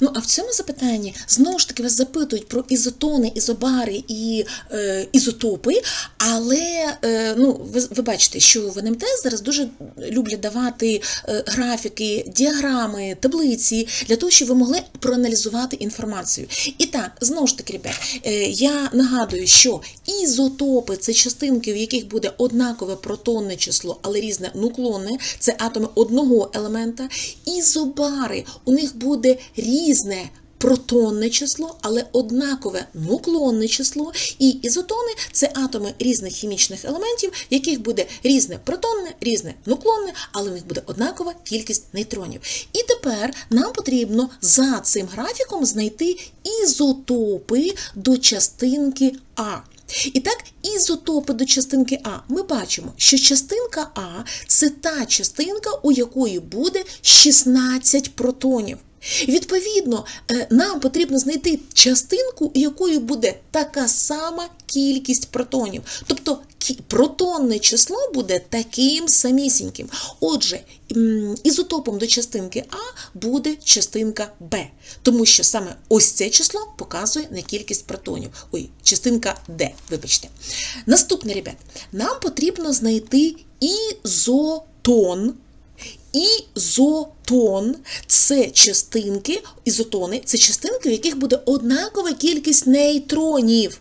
Ну а в цьому запитанні знову ж таки вас запитують про ізотони, ізобари і е, ізотопи, але е, ну, ви, ви бачите, що в НМТ зараз дуже люблять давати е, графіки, діаграми, таблиці для того, щоб ви могли проаналізувати інформацію. І так, знову ж таки, ребят, е, я нагадую, що ізотопи це частинки, в яких буде однакове протонне число, але різне нуклонне, це атоми одного елемента. Ізобари у них буде різне. Протонне число, але однакове нуклонне число, і ізотони це атоми різних хімічних елементів, в яких буде різне протонне, різне нуклонне, але в них буде однакова кількість нейтронів. І тепер нам потрібно за цим графіком знайти ізотопи до частинки А. І так, ізотопи до частинки А. Ми бачимо, що частинка А це та частинка, у якої буде 16 протонів. Відповідно, е, нам потрібно знайти частинку, у якої буде така сама кількість протонів. Тобто протонне число буде таким самісіньким. Отже, ізотопом до частинки А буде частинка Б, тому що саме ось це число показує на кількість протонів. Ой, частинка Д, вибачте. Наступне, ребят, нам потрібно знайти ізотон. Ізотон це частинки, ізотони це частинки, в яких буде однакова кількість нейтронів.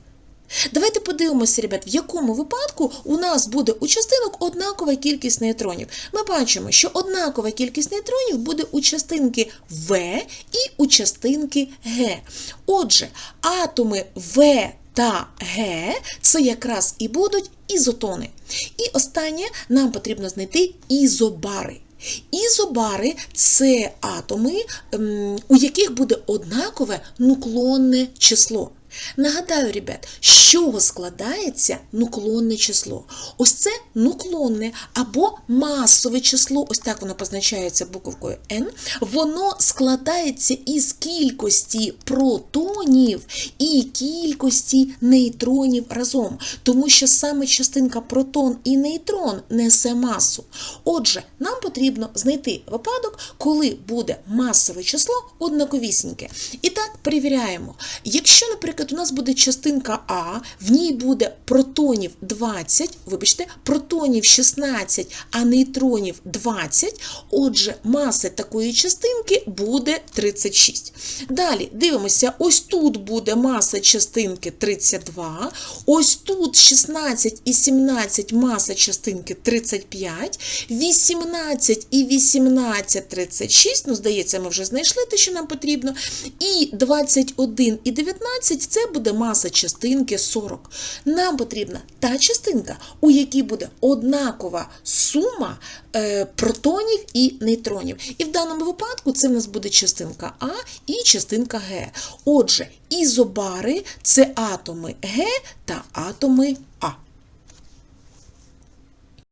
Давайте подивимося, ребят, в якому випадку у нас буде у частинок однакова кількість нейтронів. Ми бачимо, що однакова кількість нейтронів буде у частинки В і у частинки Г. Отже, атоми В та Г це якраз і будуть ізотони. І останнє нам потрібно знайти ізобари. Ізобари це атоми, ем, у яких буде однакове нуклонне число. Нагадаю, ребят, з чого складається нуклонне число? Ось це нуклонне або масове число, ось так воно позначається буковкою N, воно складається із кількості протонів і кількості нейтронів разом, тому що саме частинка протон і нейтрон несе масу. Отже, нам потрібно знайти випадок, коли буде масове число однаковісіньке. І так перевіряємо. Якщо, наприклад, у нас буде частинка А, в ній буде протонів 20, вибачте, протонів 16, а нейтронів 20, отже, маса такої частинки буде 36. Далі дивимося, ось тут буде маса частинки 32, ось тут 16 і 17 маса частинки 35, 18 і 18 36, ну, здається, ми вже знайшли те, що нам потрібно, і 21 і 19 це буде маса частинки 40. Нам потрібна та частинка, у якій буде однакова сума е, протонів і нейтронів. І в даному випадку це в нас буде частинка А і частинка Г. Отже, ізобари це атоми Г та атоми